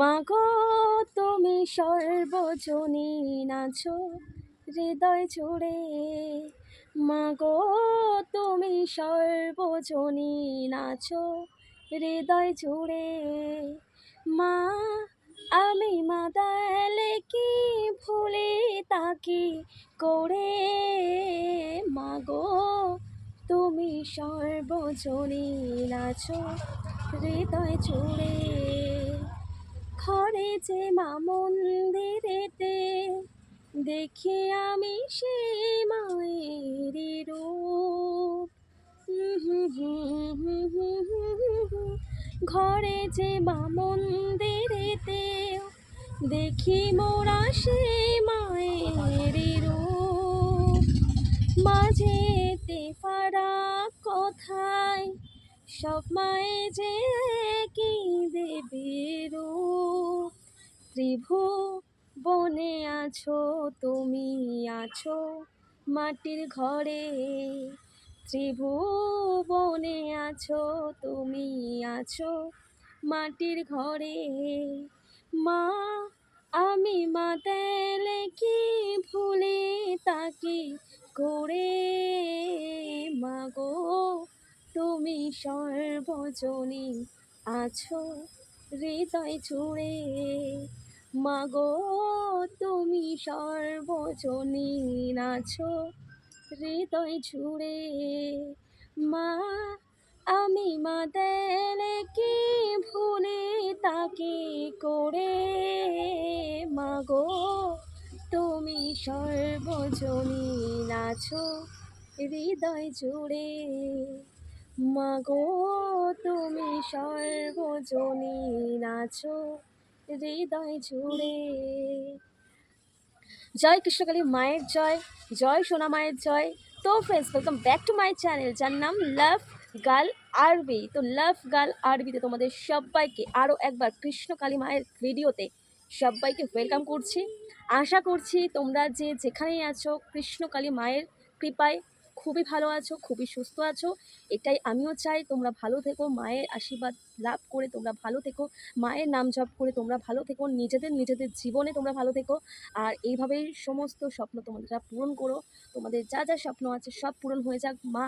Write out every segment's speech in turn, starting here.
মাগো, তুমি সর্বজনী নাছো হৃদয় জুড়ে। মাগো, তুমি সর্বজনী নাছো হৃদয় জুড়ে। মা, আমি মাদালে কি ভুলে তাকি করে? মাগো, তুমি সর্বজনী নাছো হৃদয় জুড়ে। ঘরে যে মা মন্দিরেতে দেখি আমি সে মায়েরই রূপ। ঘরে যে মা মন্দিরেতে দেখি মোরা সে মায়ের রূপ। মাঝেতে ফারাক কোথায় সব মায়ে যে কি দেবীর ত্রিভু বনে আছো, তুমি আছো মাটির ঘরে। ত্রিভুবনে আছো, তুমি আছো মাটির ঘরে। মা, আমি মা তেলে কি ভুলে তাকি করে মাগো তুমি সর্বজনী আছো, হৃদয় জুড়ে। মাগো, তুমি সর্বজনী আছো, হৃদয় জুড়ে। মা, আমি মা দেলে কি ভুলে তাকে করে? মাগো, তুমি সর্বজনী নাছো হৃদয় জুড়ে। মাগো, তুমি সর্বজনী নাছো হৃদয় জুড়ে। জয় কৃষ্ণকালী, মায়ের জয় জয় সোনা মায়ের জয়। তো friends welcome back to my channel যার নাম লাভ গার্ল আরবি। তো লাভ গার্ল আরবিতে তোমাদের সবাইকে আরও একবার কৃষ্ণকালী মায়ের ভিডিওতে সবাইকে ওয়েলকাম করছি। আশা করছি তোমরা যে যেখানেই আছো, কৃষ্ণকালী মায়ের কৃপায় খুবই ভালো আছো, খুবই সুস্থ আছো, এটাই আমিও চাই, তোমরা ভালো থেকো, মায়ের আশীর্বাদ লাভ করে তোমরা ভালো থেকো, মায়ের নাম জপ করে তোমরা ভালো থেকো, নিজেদের নিজেদের জীবনে তোমরা ভালো থেকো, আর এইভাবেই সমস্ত স্বপ্ন তোমাদের পূরণ করো, তোমাদের যা যা স্বপ্ন আছে সব পূরণ হয়ে যাক, মা,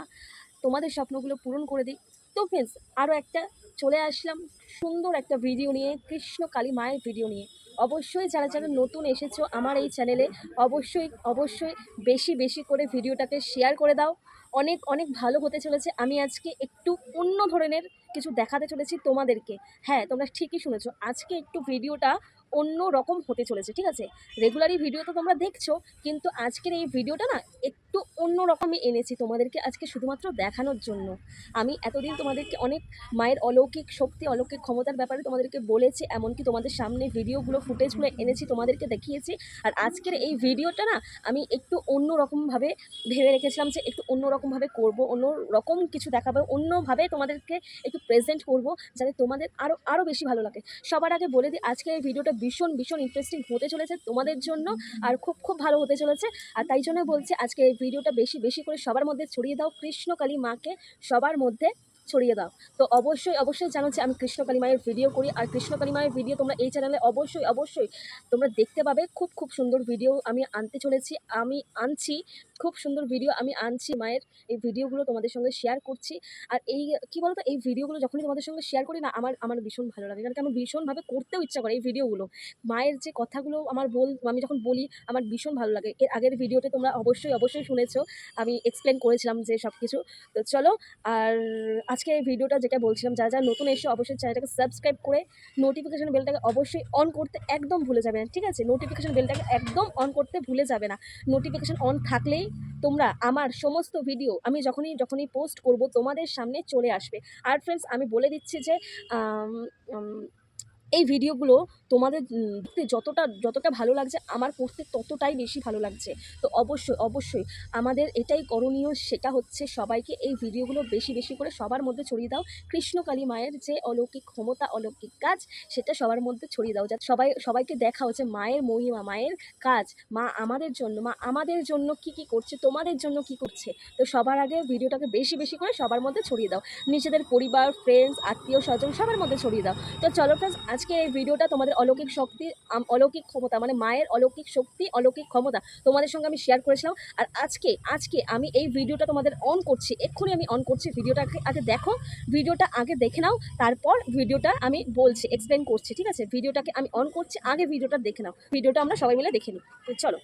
তোমাদের স্বপ্নগুলো পূরণ করে দিক। তো ফ্রেন্ডস আরও একটা চলে আসলাম সুন্দর একটা ভিডিও নিয়ে কৃষ্ণ কালী মায়ের ভিডিও নিয়ে। অবশ্যই যারা যারা নতুন এসেছ আমার এই চ্যানেলে, অবশ্যই অবশ্যই বেশি বেশি করে ভিডিওটাকে শেয়ার করে দাও। অনেক অনেক ভালো হতে চলেছে। আমি আজকে একটু অন্য ধরনের কিছু দেখাতে চলেছি তোমাদেরকে। হ্যাঁ তোমরা ঠিকই শুনেছো, আজকে একটু ভিডিওটা অন্য রকম হতে চলেছে, ঠিক আছে? রেগুলারই ভিডিও তো তোমরা দেখছ, কিন্তু আজকের এই ভিডিওটা না একটু অন্য রকমই এনেছি তোমাদেরকে আজকে শুধুমাত্র দেখানোর জন্য। আমি এতদিন তোমাদেরকে অনেক মায়ের অলৌকিক শক্তি, অলৌকিক ক্ষমতার ব্যাপারে তোমাদেরকে বলেছি, এমনকি তোমাদের সামনে ভিডিওগুলো ফুটেজগুলো এনেছি, তোমাদেরকে দেখিয়েছি। আর আজকের এই ভিডিওটা না, আমি একটু অন্য রকমভাবে ভেবে রেখেছিলাম যে একটু অন্য রকমভাবে করব অন্য রকম কিছু দেখাবো, অন্যভাবে তোমাদেরকে একটু প্রেজেন্ট করব, যাতে তোমাদের আরও আরও বেশি ভালো লাগে। সবার আগে বলে দিই, আজকে এই ভিডিওটা ভীষণ ভীষণ ইন্টারেস্টিং হতে চলেছে তোমাদের জন্য, আর খুব খুব ভালো হতে চলেছে। আর তাই জন্য বলছি, আজকে এই ভিডিওটা বেশি বেশি করে সবার মধ্যে ছড়িয়ে দাও। কৃষ্ণকালী মাকে সবার মধ্যে ছড়িয়ে দাও। তো অবশ্যই অবশ্যই জানো যে আমি কৃষ্ণকালী মায়ের ভিডিও করি। আর কৃষ্ণকালী মায়ের ভিডিও তোমরা এই চ্যানেলে অবশ্যই অবশ্যই তোমরা দেখতে পাবে। খুব খুব সুন্দর ভিডিও আমি আনতে চলেছি। আমি আনছি খুব সুন্দর ভিডিও আমি আনছি, মায়ের এই ভিডিওগুলো তোমাদের সঙ্গে শেয়ার করছি। আর এই, কী বলতো, এই ভিডিওগুলো যখনই তোমাদের সঙ্গে শেয়ার করি না, আমার আমার ভীষণ ভালো লাগে। কারণ কি আমার ভীষণভাবে করতেও ইচ্ছা করে এই ভিডিওগুলো মায়ের যে কথাগুলো আমার বল, আমি যখন বলি, আমার ভীষণ ভালো লাগে। এর আগের ভিডিওতে তোমরা অবশ্যই অবশ্যই শুনেছো। আমি এক্সপ্লেন করেছিলাম যে সব কিছু তো চলো, আর আজকে এই ভিডিওটা যেটা বলছিলাম, যারা যারা নতুন এসে, অবশ্যই চ্যানেলটাকে সাবস্ক্রাইব করে নোটিফিকেশান বেলটাকে অবশ্যই অন করতে একদম ভুলে যাবে না, ঠিক আছে? নোটিফিকেশান বেলটাকে একদম অন করতে ভুলে যাবে না। নোটিফিকেশান অন থাকলেই তোমরা আমার সমস্ত ভিডিও আমি যখনই যখনই পোস্ট করব তোমাদের সামনে চলে আসবে। আর ফ্রেন্ডস আমি বলে দিচ্ছি যে এই ভিডিওগুলো তোমাদের যতটা যতটা ভালো লাগছে, আমার করতে ততটাই বেশি ভালো লাগছে। তো অবশ্যই অবশ্যই আমাদের এটাই করণীয়, সেটা হচ্ছে সবাইকে এই ভিডিওগুলো বেশি বেশি করে সবার মধ্যে ছড়িয়ে দাও। কৃষ্ণকালী মায়ের যে অলৌকিক ক্ষমতা, অলৌকিক কাজ, সেটা সবার মধ্যে ছড়িয়ে দাও। যাতে সবাই, সবাইকে দেখা হচ্ছে মায়ের মহিমা, মায়ের কাজ, মা আমাদের জন্য, মা আমাদের জন্য কি কি করছে, তোমাদের জন্য কি করছে। তো সবার আগে ভিডিওটাকে বেশি বেশি করে সবার মধ্যে ছড়িয়ে দাও। নিজেদের পরিবার ফ্রেন্ডস আত্মীয় স্বজন সবার মধ্যে ছড়িয়ে দাও। তো চলো ফ্রেন্ডস আজকে এই ভিডিওটা তোমাদের অলৌকিক শক্তি অলৌকিক ক্ষমতা মানে মায়ের অলৌকিক শক্তি, অলৌকিক ক্ষমতা তোমাদের সঙ্গে আমি শেয়ার করেছিলাম। আর আজকে আজকে আমি এই ভিডিওটা তোমাদের অন করছি, এক্ষুনি আমি অন করছি ভিডিওটা আগে- দেখো, ভিডিওটা আগে দেখে নাও, তারপর ভিডিওটা আমি বলছি এক্সপ্লেন করছি, ঠিক আছে? ভিডিওটাকে আমি অন করছি, আগে ভিডিওটা দেখে নাও। ভিডিওটা আমরা সবাই মিলে দেখে নিই। চলো।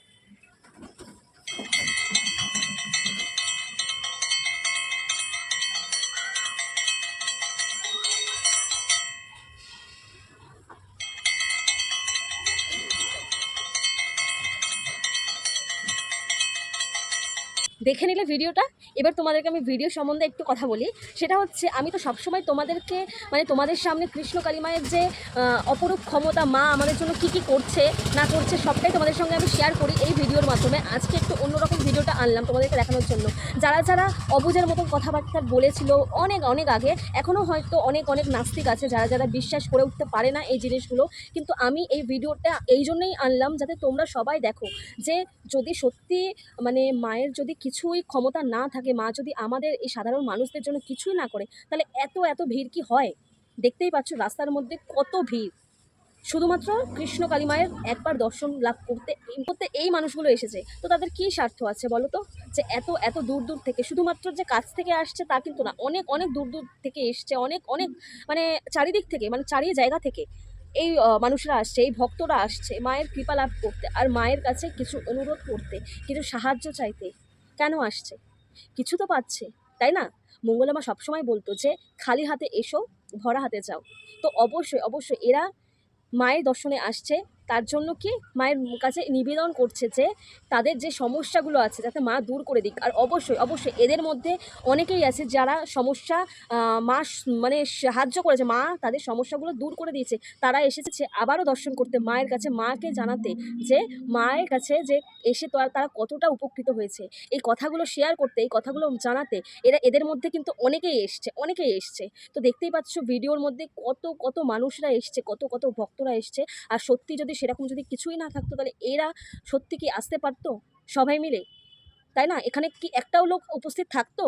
দেখে নিলে ভিডিওটা। এবার তোমাদেরকে আমি ভিডিও সম্বন্ধে একটু কথা বলি। সেটা হচ্ছে, আমি তো সবসময় তোমাদেরকে মানে তোমাদের সামনে কৃষ্ণ কালিমায়ের যে অপরূপ ক্ষমতা, মা আমাদের জন্য কি কি করছে, না করছে, সবটাই তোমাদের সঙ্গে আমি শেয়ার করি এই ভিডিওর মাধ্যমে। আজকে একটু অন্যরকম ভিডিওটা আনলাম তোমাদেরকে দেখানোর জন্য। যারা যারা অবুজের মতন কথাবার্তা বলেছিল অনেক অনেক আগে এখনও হয়তো অনেক অনেক নাস্তিক আছে যারা যারা বিশ্বাস করে উঠতে পারে না এই জিনিসগুলো। কিন্তু আমি এই ভিডিওটা এই জন্যই আনলাম যাতে তোমরা সবাই দেখো যে যদি সত্যি মানে মায়ের যদি কিছুই ক্ষমতা না থাকে, মা যদি আমাদের এই সাধারণ মানুষদের জন্য কিছুই না করে, তাহলে এত এত ভিড় কি হয়? দেখতেই পাচ্ছ রাস্তার মধ্যে কত ভিড়। শুধুমাত্র কৃষ্ণ কালী মায়ের একবার দর্শন লাভ করতে এই করতে এই মানুষগুলো এসেছে। তো তাদের কী স্বার্থ আছে বলো তো? যে এত এত দূর দূর থেকে, শুধুমাত্র যে কাছ থেকে আসছে তা কিন্তু না, অনেক অনেক দূর দূর থেকে এসছে, অনেক অনেক মানে চারিদিক থেকে মানে চারি জায়গা থেকে এই মানুষরা আসছে, এই ভক্তরা আসছে মায়ের কৃপা লাভ করতে আর মায়ের কাছে কিছু অনুরোধ করতে, কিছু সাহায্য চাইতে। কেন আসছে? কিছু তো পাচ্ছে, তাই না? মঙ্গলামা সবসময় বলতো যে, খালি হাতে এসো, ভরা হাতে যাও। তো অবশ্যই অবশ্যই এরা মায়ের দর্শনে আসছে। তার জন্য কি মায়ের কাছে নিবেদন করছে যে তাদের যে সমস্যাগুলো আছে যাতে মা দূর করে দিক। আর অবশ্যই অবশ্যই এদের মধ্যে অনেকেই আছে যারা সমস্যা মা মানে সাহায্য করেছে, মা তাদের সমস্যাগুলো দূর করে দিয়েছে। তারা এসেছে আবারও দর্শন করতে, মায়ের কাছে, মাকে জানাতে যে মায়ের কাছে যে এসে তো আর তারা কতটা উপকৃত হয়েছে। এই কথাগুলো শেয়ার করতে, এই কথাগুলো জানাতে এরা, এদের মধ্যে কিন্তু অনেকেই এসছে অনেকেই এসছে। তো দেখতেই পাচ্ছ ভিডিওর মধ্যে কত কত মানুষরা এসছে, কত কত ভক্তরা এসছে। আর সত্যি যদি সেরকম যদি কিছুই না থাকতো, তাহলে এরা সত্যি কি আসতে পারতো? সবাই মিলে? তাই না? এখানে কি একটাও লোক উপস্থিত থাকতো?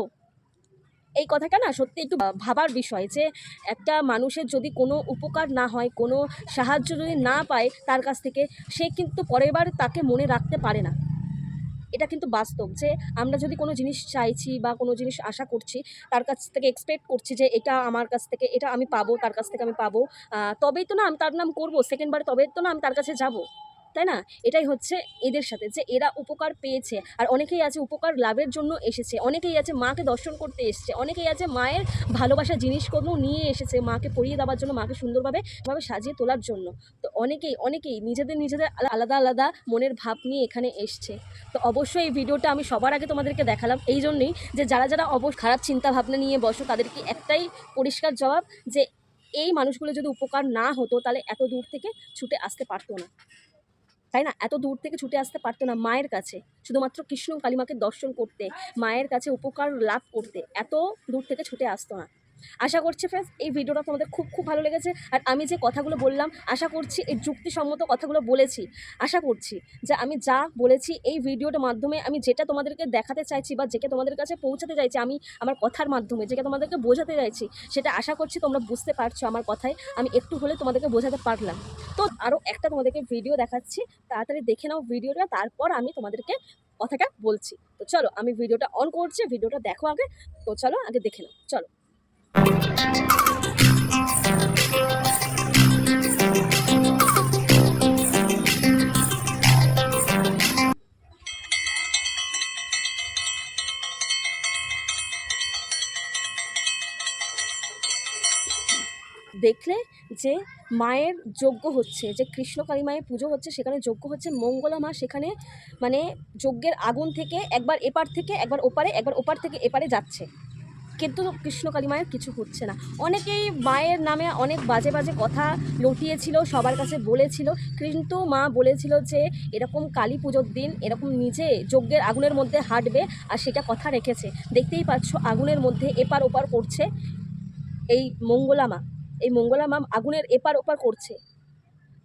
এই কথাটা না সত্যি একটু ভাবার বিষয় যে একটা মানুষের যদি কোনো উপকার না হয়, কোনো সাহায্য যদি না পায় তার কাছ থেকে, সে কিন্তু পরের তাকে মনে রাখতে পারে না। এটা কিন্তু বাস্তব যে আমরা যদি কোনো জিনিস চাইছি বা কোনো জিনিস আশা করছি, তার কাছ থেকে এক্সপেক্ট করছি যে এটা আমার কাছ থেকে, এটা আমি পাবো, তার কাছ থেকে আমি পাবো। তবেই তো না আমি তার নাম করব সেকেন্ডবার তবে তবেই তো না আমি তার কাছে যাব। তাই না? এটাই হচ্ছে এদের সাথে যে এরা উপকার পেয়েছে। আর অনেকেই আছে উপকার লাভের জন্য এসেছে। অনেকেই আছে মাকে দর্শন করতে এসেছে। অনেকেই আছে মায়ের ভালোবাসার জিনিসগুলো নিয়ে এসেছে মাকে পরিয়ে দেওয়ার জন্য, মাকে সুন্দরভাবে ভাবে সাজিয়ে তোলার জন্য। তো অনেকেই অনেকেই নিজেদের নিজেদের আলাদা আলাদা মনের ভাব নিয়ে এখানে এসছে। তো অবশ্যই এই ভিডিওটা আমি সবার আগে তোমাদেরকে দেখালাম এই জন্যই যে যারা যারা অবশ্য খারাপ চিন্তা ভাবনা নিয়ে বসো, তাদেরকে একটাই পরিষ্কার জবাব যে এই মানুষগুলো যদি উপকার না হতো, তাহলে এত দূর থেকে ছুটে আসতে পারতো না। তাই না? এত দূর থেকে ছুটে আসতে পারতো না মায়ের কাছে। শুধুমাত্র কৃষ্ণ কালিমাকে দর্শন করতে, মায়ের কাছে উপকার লাভ করতে। এত দূর থেকে ছুটে আসতো না। আশা করছি ফ্রেন্ডস এই ভিডিওটা তোমাদের খুব খুব ভালো লেগেছে। আর আমি যে কথাগুলো বললাম, আশা করছি এই যুক্তিসম্মত কথাগুলো বলেছি। আশা করছি যে আমি যা বলেছি এই ভিডিওটার মাধ্যমে আমি যেটা তোমাদেরকে দেখাতে চাইছি বা যেটা তোমাদের কাছে পৌঁছাতে চাইছি, আমি আমার কথার মাধ্যমে যেটা তোমাদেরকে বোঝাতে চাইছি, সেটা আশা করছি তোমরা বুঝতে পারছ আমার কথায়। আমি একটু হলে তোমাদেরকে বোঝাতে পারলাম। তো আরও একটা তোমাদেরকে ভিডিও দেখাচ্ছি, তাড়াতাড়ি দেখে নাও ভিডিওটা, তারপর আমি তোমাদেরকে কথাটা বলছি। তো চলো, আমি ভিডিওটা অন করছি, ভিডিওটা দেখো আগে। তো চলো, আগে দেখে নাও। চলো। দেখলে যে মায়ের যজ্ঞ হচ্ছে, যে কৃষ্ণকালী মায়ের পুজো হচ্ছে, সেখানে যজ্ঞ হচ্ছে, মঙ্গলা মা সেখানে মানে যজ্ঞের আগুন থেকে একবার এপার থেকে একবার ওপারে, একবার ওপার থেকে এপারে যাচ্ছে। কিন্তু কৃষ্ণকালী মায়ের কিছু হচ্ছে না। অনেকেই মায়ের নামে অনেক বাজে বাজে কথা লটিয়েছিল, সবার কাছে বলেছিল, কিন্তু মা বলেছিল যে এরকম কালী পুজোর দিন এরকম নিজে যজ্ঞের আগুনের মধ্যে হাঁটবে আর সেটা কথা রেখেছে। দেখতেই পাচ্ছ আগুনের মধ্যে এপার ওপার করছে এই মঙ্গলা মা। এই মঙ্গলা মা আগুনের এপার ওপার করছে।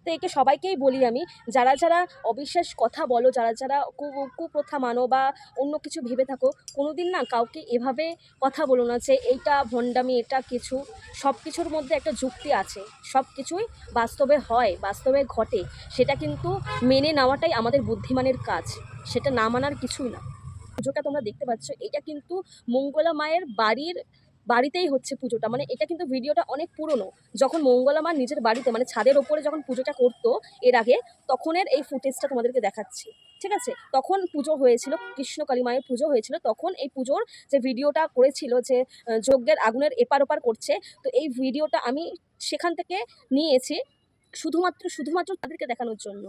তো একে সবাইকেই বলি আমি, যারা যারা অবিশ্বাস কথা বলো, যারা যারা কুপ্রথা মানো বা অন্য কিছু ভেবে থাকো, কোনোদিন না কাউকে এভাবে কথা বলো না যে এইটা ভণ্ডামি, এটা কিছু। সব কিছুর মধ্যে একটা যুক্তি আছে। সব কিছুই বাস্তবে হয়, বাস্তবে ঘটে। সেটা কিন্তু মেনে নেওয়াটাই আমাদের বুদ্ধিমানের কাজ। সেটা না মানার কিছুই না। পুজোটা তোমরা দেখতে পাচ্ছ, এটা কিন্তু মঙ্গলা মায়ের বাড়ির বাড়িতেই হচ্ছে পুজোটা। মানে এটা কিন্তু ভিডিওটা অনেক পুরনো। যখন মঙ্গলা মা নিজের বাড়িতে মানে ছাদের ওপরে যখন পুজোটা করতো এর আগে, তখনের এই ফুটেজটা তোমাদেরকে দেখাচ্ছি। ঠিক আছে? তখন পুজো হয়েছিল কৃষ্ণকালী মায়ের পুজো হয়েছিল, তখন এই পুজোর যে ভিডিওটা করেছিল যে যজ্ঞের আগুনের এপার ওপার করছে, তো এই ভিডিওটা আমি সেখান থেকে নিয়েছি, শুধুমাত্র শুধুমাত্র তাদেরকে দেখানোর জন্য।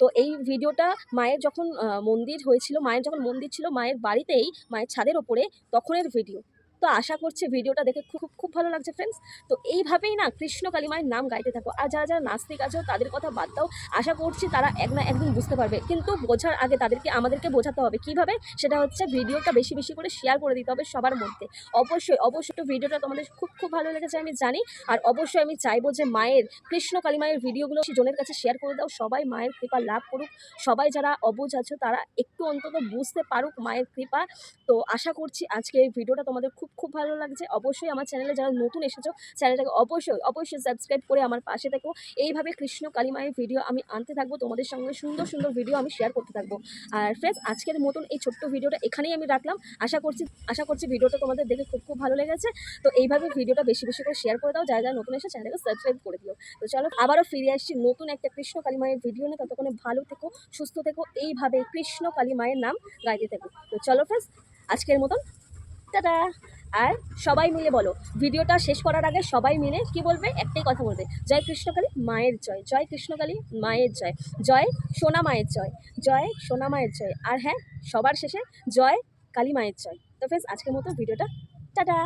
তো এই ভিডিওটা মায়ের যখন মন্দির হয়েছিল, মায়ের যখন মন্দির ছিল, মায়ের বাড়িতেই, মায়ের ছাদের ওপরে তখনের ভিডিও। তো আশা করছি ভিডিওটা দেখে খুব, খুব- ভালো লাগছে ফ্রেন্ডস তো এইভাবেই না কৃষ্ণ কালী মায়ের নাম গাইতে থাকো। আর যারা যারা নাস্তিক আছো, তাদের কথা বাদ দাও। আশা করছি তারা এক না একদিন বুঝতে পারবে। কিন্তু বোঝার আগে তাদেরকে, আমাদেরকে বোঝাতে হবে। কীভাবে? সেটা হচ্ছে ভিডিওটা বেশি বেশি করে শেয়ার করে দিতে হবে সবার মধ্যে। অবশ্যই অবশ্যই তো ভিডিওটা তোমাদের খুব খুব ভালো লেগেছে, আমি জানি। আর অবশ্যই আমি চাইব যে মায়ের, কৃষ্ণ কালী মায়ের ভিডিওগুলো জনের কাছে শেয়ার করে দাও। সবাই মায়ের কৃপা লাভ করুক। সবাই যারা অবুঝ আছো, তারা একটু অন্তত বুঝতে পারুক মায়ের কৃপা। তো আশা করছি আজকে এই ভিডিওটা তোমাদের খুব খুব ভালো লাগছে। অবশ্যই আমার চ্যানেলে যারা নতুন এসেছ চ্যানেলটাকে অবশ্যই অবশ্যই সাবস্ক্রাইব করে আমার পাশে থেকো। এইভাবে কৃষ্ণ কালী মায়ের ভিডিও আমি আনতে থাকব, তোমাদের সঙ্গে সুন্দর সুন্দর ভিডিও আমি শেয়ার করতে থাকব। আর ফ্রেন্ডস আজকের মতন এই ছোট্ট ভিডিওটা এখানেই আমি রাখলাম। আশা করছি আশা করছি ভিডিওটা তোমাদের দেখে খুব খুব ভালো লেগেছে। তো এইভাবে ভিডিওটা বেশি বেশি করে শেয়ার করে দাও। যারা যারা নতুন এসে চ্যানেলকে সাবস্ক্রাইব করে দিও। তো চলো, আবারও ফিরে আসছি নতুন একটা কৃষ্ণ কালী মায়ের ভিডিও নিয়ে। ততক্ষণে ভালো থেকো, সুস্থ থেকো। এইভাবে কৃষ্ণ কালী মায়ের নাম গাইতে থাকো। তো চলো ফ্রেন্ডস আজকের মতন টাটা। আর সবাই মিলে বলো, ভিডিওটা শেষ করার আগে সবাই মিলে কি বলবে? একটাই কথা বলবে, জয় কৃষ্ণকালী, মায়ের জয়। জয় কৃষ্ণকালী, মায়ের জয়। জয় সোনা মায়ের জয়। জয় সোনা মায়ের জয়। আর হ্যাঁ সবার শেষে জয় কালী মায়ের জয়। তো ফ্রেন্ডস আজকের মতো ভিডিওটা, টাটা।